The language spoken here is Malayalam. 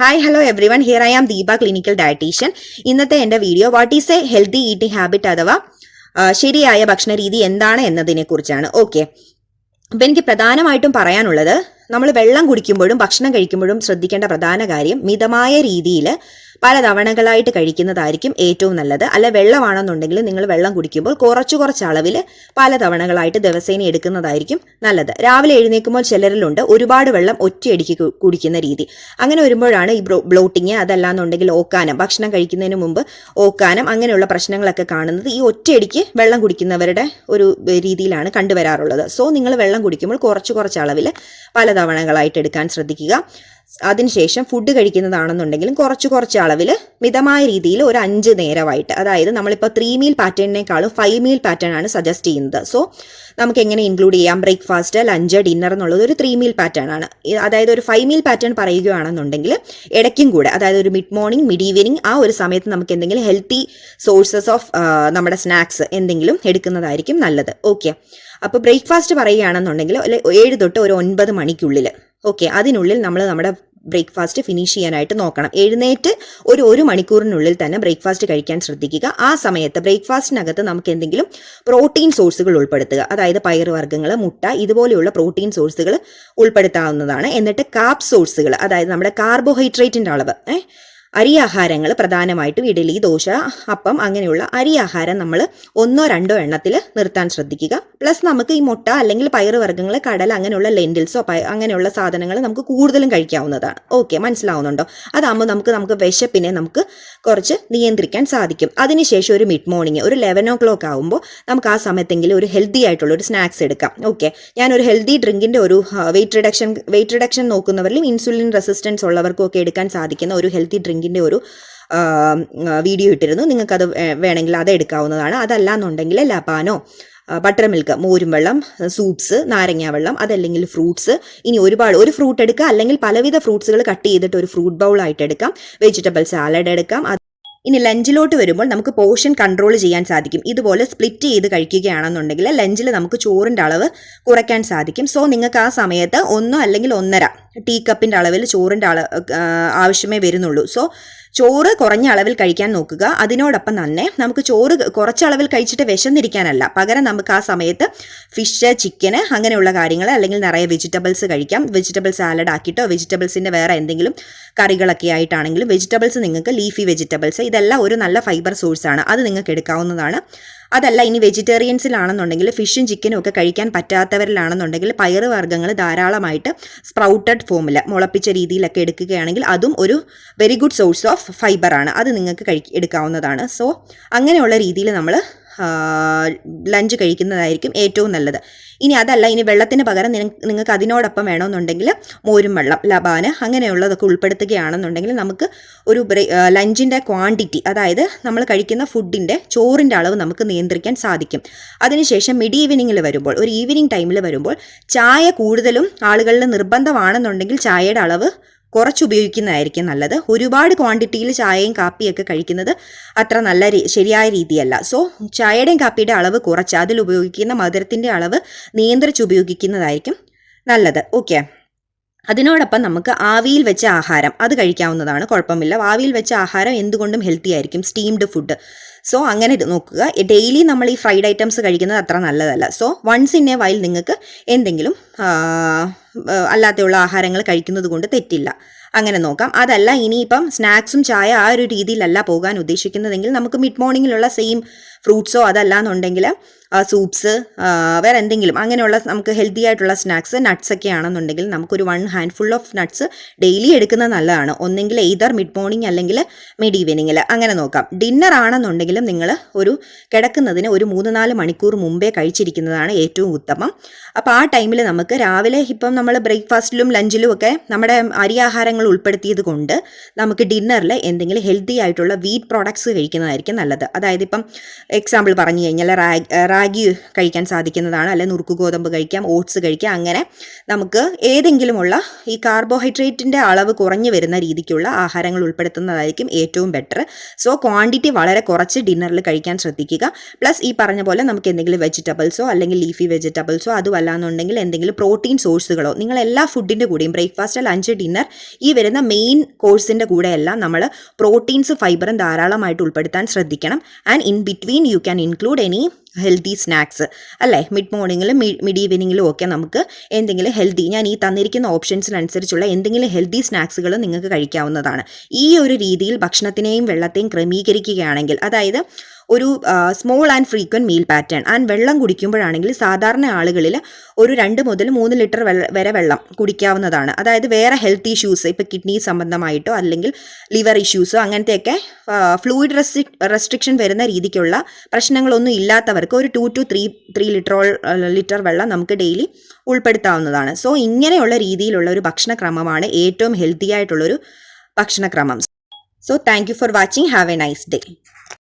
Hi hello everyone here I am Deepa clinical dietitian ഇന്നത്തെ എന്റെ video what is a healthy eating habit അഥവാ ശരിയായ ഭക്ഷണ രീതി എന്താണ് എന്നതിനെ കുറിച്ചാണ്. ഓക്കെ അപ്പം എനിക്ക് പ്രധാനമായിട്ടും പറയാനുള്ളത് നമ്മൾ വെള്ളം കുടിക്കുമ്പോഴും ഭക്ഷണം കഴിക്കുമ്പോഴും ശ്രദ്ധിക്കേണ്ട പ്രധാന കാര്യം മിതമായ രീതിയിൽ പല തവണകളായിട്ട് കഴിക്കുന്നതായിരിക്കും ഏറ്റവും നല്ലത്. അല്ല വെള്ളമാണെന്നുണ്ടെങ്കിൽ നിങ്ങൾ വെള്ളം കുടിക്കുമ്പോൾ കുറച്ച് കുറച്ച് അളവിൽ പല തവണകളായിട്ട് ദിവസേന എടുക്കുന്നതായിരിക്കും നല്ലത്. രാവിലെ എഴുന്നേൽക്കുമ്പോൾ ചിലരിലുണ്ട് ഒരുപാട് വെള്ളം ഒറ്റയടിക്ക് കുടിക്കുന്ന രീതി. അങ്ങനെ വരുമ്പോഴാണ് ഈ ബ്ലോട്ടിങ് അതല്ലാന്നുണ്ടെങ്കിൽ ഓക്കാനം ഭക്ഷണം കഴിക്കുന്നതിന് മുമ്പ് ഓക്കാനം അങ്ങനെയുള്ള പ്രശ്നങ്ങളൊക്കെ കാണുന്നത് ഈ ഒറ്റയടിക്ക് വെള്ളം കുടിക്കുന്നവരുടെ ഒരു രീതിയിലാണ് കണ്ടുവരാറുള്ളത്. സോ നിങ്ങൾ വെള്ളം കുടിക്കുമ്പോൾ കുറച്ച് കുറച്ച് അളവിൽ പല തവണകളായിട്ട് എടുക്കാൻ ശ്രദ്ധിക്കുക. അതിനുശേഷം ഫുഡ് കഴിക്കുന്നതാണെന്നുണ്ടെങ്കിലും കുറച്ച് കുറച്ച് അളവിൽ മിതമായ രീതിയിൽ ഒരു അഞ്ച് നേരമായിട്ട്. അതായത് നമ്മളിപ്പോൾ ത്രീ മീൽ പാറ്റേണിനേക്കാളും ഫൈവ് മീൽ പാറ്റേൺ ആണ് സജസ്റ്റ് ചെയ്യുന്നത്. സോ നമുക്ക് എങ്ങനെ ഇൻക്ലൂഡ് ചെയ്യാം? ബ്രേക്ക്ഫാസ്റ്റ് ലഞ്ച് ഡിന്നർ എന്നുള്ളത് ഒരു ത്രീ മീൽ പാറ്റേൺ ആണ്. അതായത് ഒരു ഫൈവ് മീൽ പാറ്റേൺ പറയുകയാണെന്നുണ്ടെങ്കിൽ ഇടയ്ക്കും കൂടെ അതായത് ഒരു മിഡ് മോർണിംഗ് മിഡ് ഈവനിങ് ആ ഒരു സമയത്ത് നമുക്ക് എന്തെങ്കിലും ഹെൽത്തി സോഴ്സസ് ഓഫ് നമ്മുടെ സ്നാക്സ് എന്തെങ്കിലും എടുക്കുന്നതായിരിക്കും നല്ലത്. ഓക്കെ അപ്പോൾ ബ്രേക്ക്ഫാസ്റ്റ് പറയുകയാണെന്നുണ്ടെങ്കിൽ ഏഴ് തൊട്ട് ഒരു ഒൻപത് മണിക്കുള്ളിൽ ഓക്കെ അതിനുള്ളിൽ നമ്മൾ നമ്മുടെ ബ്രേക്ക്ഫാസ്റ്റ് ഫിനിഷ് ചെയ്യാനായിട്ട് നോക്കണം. എഴുന്നേറ്റ് ഒരു ഒരു മണിക്കൂറിനുള്ളിൽ തന്നെ ബ്രേക്ക്ഫാസ്റ്റ് കഴിക്കാൻ ശ്രദ്ധിക്കുക. ആ സമയത്ത് ബ്രേക്ക്ഫാസ്റ്റിനകത്ത് നമുക്ക് എന്തെങ്കിലും പ്രോട്ടീൻ സോഴ്സുകൾ ഉൾപ്പെടുത്തുക. അതായത് പയറുവർഗങ്ങൾ മുട്ട ഇതുപോലെയുള്ള പ്രോട്ടീൻ സോഴ്സുകൾ ഉൾപ്പെടുത്താവുന്നതാണ്. എന്നിട്ട് കാപ്പ് സോഴ്സുകൾ അതായത് നമ്മുടെ കാർബോഹൈഡ്രേറ്റിന്റെ അളവ് അരി ആഹാരങ്ങൾ പ്രധാനമായിട്ടും ഇഡലി ദോശ അപ്പം അങ്ങനെയുള്ള അരി ആഹാരം നമ്മൾ ഒന്നോ രണ്ടോ എണ്ണത്തിൽ നിർത്താൻ ശ്രദ്ധിക്കുക. പ്ലസ് നമുക്ക് ഈ മുട്ട അല്ലെങ്കിൽ പയറുവർഗങ്ങൾ കടൽ അങ്ങനെയുള്ള ലെൻഡിൽസോ അങ്ങനെയുള്ള സാധനങ്ങൾ നമുക്ക് കൂടുതലും കഴിക്കാവുന്നതാണ്. ഓക്കെ മനസ്സിലാവുന്നുണ്ടോ? അതാകുമ്പോൾ നമുക്ക് നമുക്ക് വിശപ്പിനെ നമുക്ക് കുറച്ച് നിയന്ത്രിക്കാൻ സാധിക്കും. അതിനുശേഷം ഒരു മിഡ് മോർണിംഗ് ഒരു ലെവൻ ഓ ക്ലോക്ക് ആകുമ്പോൾ നമുക്ക് ആ സമയത്തെങ്കിലും ഒരു ഹെൽത്തി ആയിട്ടുള്ള ഒരു സ്നാക്സ് എടുക്കാം. ഓക്കെ ഞാനൊരു ഹെൽത്തി ഡ്രിങ്കിന്റെ ഒരു വെയിറ്റ് റിഡക്ഷൻ വെയിറ്റ് റിഡക്ഷൻ നോക്കുന്നവരിലും ഇൻസുലിൻ റെസിസ്റ്റൻസ് ഉള്ളവർക്കും ഒക്കെ എടുക്കാൻ സാധിക്കുന്ന ഒരു ഹെൽത്തി ഡ്രിങ്കിന്റെ ഒരു വീഡിയോ ഇട്ടിരുന്നു. നിങ്ങൾക്കത് വേണമെങ്കിൽ അത് എടുക്കാവുന്നതാണ്. അതല്ല എന്നുണ്ടെങ്കിൽ ലബാനോ ബട്ടർ മിൽക്ക് മോരും വെള്ളം സൂപ്സ് നാരങ്ങ വെള്ളം അതല്ലെങ്കിൽ ഫ്രൂട്ട്സ് ഇനി ഒരുപാട് ഒരു ഫ്രൂട്ട് എടുക്കുക. അല്ലെങ്കിൽ പലവിധ ഫ്രൂട്ട്സുകൾ കട്ട് ചെയ്തിട്ട് ഒരു ഫ്രൂട്ട് ബൗൾ ആയിട്ട് എടുക്കാം. വെജിറ്റബിൾ സാലഡ് എടുക്കാം. ഇനി ലഞ്ചിലോട്ട് വരുമ്പോൾ നമുക്ക് പോർഷൻ കൺട്രോൾ ചെയ്യാൻ സാധിക്കും. ഇതുപോലെ സ്പ്ലിറ്റ് ചെയ്ത് കഴിക്കുകയാണെന്നുണ്ടെങ്കിൽ ലഞ്ചിൽ നമുക്ക് ചോറിന്റെ അളവ് കുറയ്ക്കാൻ സാധിക്കും. സോ നിങ്ങൾക്ക് ആ സമയത്ത് ഒന്നോ അല്ലെങ്കിൽ ഒന്നര ടീ കപ്പിന്റെ അളവിൽ ചോറിന്റെ അള ആവശ്യമേ വരുന്നുള്ളൂ. സോ ചോറ് കുറഞ്ഞ അളവിൽ കഴിക്കാൻ നോക്കുക. അതിനോടൊപ്പം തന്നെ നമുക്ക് ചോറ് കുറച്ച് അളവിൽ കഴിച്ചിട്ട് വിശന്നിരിക്കാനല്ല. പകരം നമുക്ക് ആ സമയത്ത് ഫിഷ് ചിക്കന് അങ്ങനെയുള്ള കാര്യങ്ങൾ അല്ലെങ്കിൽ നിറയെ വെജിറ്റബിൾസ് കഴിക്കാം. വെജിറ്റബിൾ സാലഡ് ആക്കിയിട്ടോ വെജിറ്റബിൾസിന്റെ വേറെ എന്തെങ്കിലും കറികളൊക്കെ ആയിട്ടാണെങ്കിലും വെജിറ്റബിൾസ് നിങ്ങൾക്ക് ലീഫി വെജിറ്റബിൾസ് ഇതെല്ലാം ഒരു നല്ല ഫൈബർ സോഴ്സാണ്. അത് നിങ്ങൾക്ക് എടുക്കാവുന്നതാണ്. അതല്ല ഇനി വെജിറ്റേറിയൻസിലാണെന്നുണ്ടെങ്കിൽ ഫിഷും ചിക്കനും ഒക്കെ കഴിക്കാൻ പറ്റാത്തവരിലാണെന്നുണ്ടെങ്കിൽ പയറ് വർഗങ്ങൾ ധാരാളമായിട്ട് സ്പ്രൗട്ടഡ് ഫോമിൽ മുളപ്പിച്ച രീതിയിലൊക്കെ എടുക്കുകയാണെങ്കിൽ അതും ഒരു വെരി ഗുഡ് സോഴ്സ് ഓഫ് ഫൈബറാണ് അത് നിങ്ങൾക്ക് കഴി എടുക്കാവുന്നതാണ്. സോ അങ്ങനെയുള്ള രീതിയിൽ നമ്മൾ ലഞ്ച് കഴിക്കുന്നതായിരിക്കും ഏറ്റവും നല്ലത്. ഇനി അതല്ല ഇനി വെള്ളത്തിന് പകരം നിങ്ങൾക്ക് അതിനോടൊപ്പം വേണമെന്നുണ്ടെങ്കിൽ മോരും വെള്ളം ലബാന് അങ്ങനെയുള്ളതൊക്കെ ഉൾപ്പെടുത്തുകയാണെന്നുണ്ടെങ്കിൽ നമുക്ക് ഒരു ലഞ്ചിന്റെ ക്വാണ്ടിറ്റി അതായത് നമ്മൾ കഴിക്കുന്ന ഫുഡിന്റെ ചോറിന്റെ അളവ് നമുക്ക് നിയന്ത്രിക്കാൻ സാധിക്കും. അതിനുശേഷം മിഡ് ഈവനിങ്ങിൽ വരുമ്പോൾ ഒരു ഈവനിങ് ടൈമിൽ വരുമ്പോൾ ചായ കൂടുതലും ആളുകളിൽ നിർബന്ധമാണെന്നുണ്ടെങ്കിൽ ചായയുടെ അളവ് കുറച്ച് ഉപയോഗിക്കുന്നതായിരിക്കും നല്ലത്. ഒരുപാട് ക്വാണ്ടിറ്റിയിൽ ചായയും കാപ്പിയൊക്കെ കഴിക്കുന്നത് അത്ര നല്ല ശരിയായ രീതിയല്ല. സോ ചായയുടെയും കാപ്പിയുടെ അളവ് കുറച്ച്. അതിൽ ഉപയോഗിക്കുന്ന മധുരത്തിന്റെ അളവ് നിയന്ത്രിച്ച് ഉപയോഗിക്കുന്നതായിരിക്കും നല്ലത്. ഓക്കെ അതിനോടൊപ്പം നമുക്ക് ആവിയിൽ വെച്ച ആഹാരം അത് കഴിക്കാവുന്നതാണ് കുഴപ്പമില്ല. ആവിയിൽ വെച്ച ആഹാരം എന്തുകൊണ്ടും ഹെൽത്തി ആയിരിക്കും സ്റ്റീംഡ് ഫുഡ് സോ അങ്ങനെ നോക്കുക. ഡെയിലി നമ്മൾ ഈ ഫ്രൈഡ് ഐറ്റംസ് കഴിക്കുന്നത് അത്ര നല്ലതല്ല. So once in a while നിങ്ങൾക്ക് എന്തെങ്കിലും അല്ലാതെയുള്ള ആഹാരങ്ങൾ കഴിക്കുന്നത് കൊണ്ട് തെറ്റില്ല. അങ്ങനെ നോക്കാം. അതല്ല ഇനിയിപ്പം സ്നാക്സും ചായ ആ ഒരു രീതിയിലല്ല പോകാൻ ഉദ്ദേശിക്കുന്നതെങ്കിൽ നമുക്ക് മിഡ് മോർണിംഗിലുള്ള സെയിം ഫ്രൂട്ട്സോ അതല്ല എന്നുണ്ടെങ്കിൽ സൂപ്സ് വേറെ എന്തെങ്കിലും അങ്ങനെയുള്ള നമുക്ക് ഹെൽത്തി ആയിട്ടുള്ള സ്നാക്സ് നട്ട്സ് ഒക്കെ ആണെന്നുണ്ടെങ്കിൽ നമുക്കൊരു one handful of nuts daily എടുക്കുന്നത് നല്ലതാണ്. ഒന്നെങ്കിൽ എയ്തർ മിഡ് മോർണിംഗ് അല്ലെങ്കിൽ മിഡ് ഈവനിങ്ങിൽ അങ്ങനെ നോക്കാം. ഡിന്നർ ആണെന്നുണ്ടെങ്കിലും നിങ്ങൾ ഒരു കിടക്കുന്നതിന് ഒരു മൂന്ന് നാല് മണിക്കൂർ മുമ്പേ കഴിച്ചിരിക്കുന്നതാണ് ഏറ്റവും ഉത്തമം. അപ്പോൾ ആ ടൈമിൽ നമുക്ക് രാവിലെ ഇപ്പം നമ്മൾ ബ്രേക്ക്ഫാസ്റ്റിലും ലഞ്ചിലും ഒക്കെ നമ്മുടെ അരിയാഹാരങ്ങൾ ഉൾപ്പെടുത്തിയത് കൊണ്ട് നമുക്ക് ഡിന്നറിൽ എന്തെങ്കിലും ഹെൽത്തി ആയിട്ടുള്ള വീറ്റ് പ്രോഡക്ട്സ് കഴിക്കുന്നതായിരിക്കും നല്ലത്. അതായത് ഇപ്പം എക്സാമ്പിൾ പറഞ്ഞു കഴിഞ്ഞാൽ റാഗ് റാഗി കഴിക്കാൻ സാധിക്കുന്നതാണ്. അല്ലെ നുറുക്ക് ഗോതമ്പ് കഴിക്കാം ഓട്സ് കഴിക്കാം. അങ്ങനെ നമുക്ക് ഏതെങ്കിലുമുള്ള ഈ കാർബോഹൈഡ്രേറ്റിന്റെ അളവ് കുറഞ്ഞു വരുന്ന രീതിക്കുള്ള ആഹാരങ്ങൾ ഉൾപ്പെടുത്തുന്നതായിരിക്കും ഏറ്റവും ബെറ്റർ സോ ക്വാണ്ടിറ്റി വളരെ കുറച്ച് ഡിന്നറിൽ കഴിക്കാൻ ശ്രദ്ധിക്കുക. പ്ലസ് ഈ പറഞ്ഞ പോലെ നമുക്ക് എന്തെങ്കിലും വെജിറ്റബിൾസോ അല്ലെങ്കിൽ ലീഫി വെജിറ്റബിൾസോ അതുമല്ലാന്നുണ്ടെങ്കിൽ എന്തെങ്കിലും പ്രോട്ടീൻ സോഴ്സുകളോ നിങ്ങൾ എല്ലാ ഫുഡിന്റെ കൂടെയും ബ്രേക്ക്ഫാസ്റ്റ് ലഞ്ച് ഡിന്നർ ഈ വരുന്ന മെയിൻ കോഴ്സിന്റെ കൂടെയെല്ലാം നമ്മൾ പ്രോട്ടീൻസ് ഫൈബറും ധാരാളമായിട്ട് ഉൾപ്പെടുത്താൻ ശ്രദ്ധിക്കണം. And in between you can include any healthy snacks അല്ലേ? മിഡ് മോർണിംഗിലും മിഡ് ഈവനിങ്ങിലും ഒക്കെ നമുക്ക് എന്തെങ്കിലും ഹെൽത്തി ഞാൻ ഈ തന്നിരിക്കുന്ന ഓപ്ഷൻസിനനുസരിച്ചുള്ള എന്തെങ്കിലും ഹെൽത്തി സ്നാക്സുകൾ നിങ്ങൾക്ക് കഴിക്കാവുന്നതാണ്. ഈ ഒരു രീതിയിൽ ഭക്ഷണത്തിനെയും വെള്ളത്തെയും ക്രമീകരിക്കുകയാണെങ്കിൽ അതായത് ഒരു small and frequent meal pattern and വെള്ളം കുടിക്കുമ്പോഴാണെങ്കിൽ സാധാരണ ആളുകളിൽ ഒരു രണ്ട് മുതൽ മൂന്ന് ലിറ്റർ വരെ വെള്ളം കുടിക്കാവുന്നതാണ്. അതായത് വേറെ ഹെൽത്ത് ഇഷ്യൂസ് ഇപ്പോൾ കിഡ്നി സംബന്ധമായിട്ടോ അല്ലെങ്കിൽ ലിവർ ഇഷ്യൂസോ അങ്ങനത്തെയൊക്കെ ഫ്ലൂയിഡ് റെസ്ട്രിക് റെസ്ട്രിക്ഷൻ വരുന്ന രീതിക്കുള്ള പ്രശ്നങ്ങളൊന്നും ഇല്ലാത്തവർക്ക് ഒരു ടു ടു ത്രീ ത്രീ ലിറ്ററോൾ ലിറ്റർ വെള്ളം നമുക്ക് ഡെയിലി ഉൾപ്പെടുത്താവുന്നതാണ്. സോ ഇങ്ങനെയുള്ള രീതിയിലുള്ള ഒരു ഭക്ഷണക്രമമാണ് ഏറ്റവും ഹെൽത്തി ആയിട്ടുള്ളൊരു ഭക്ഷണക്രമം. So thank you for watching have a nice day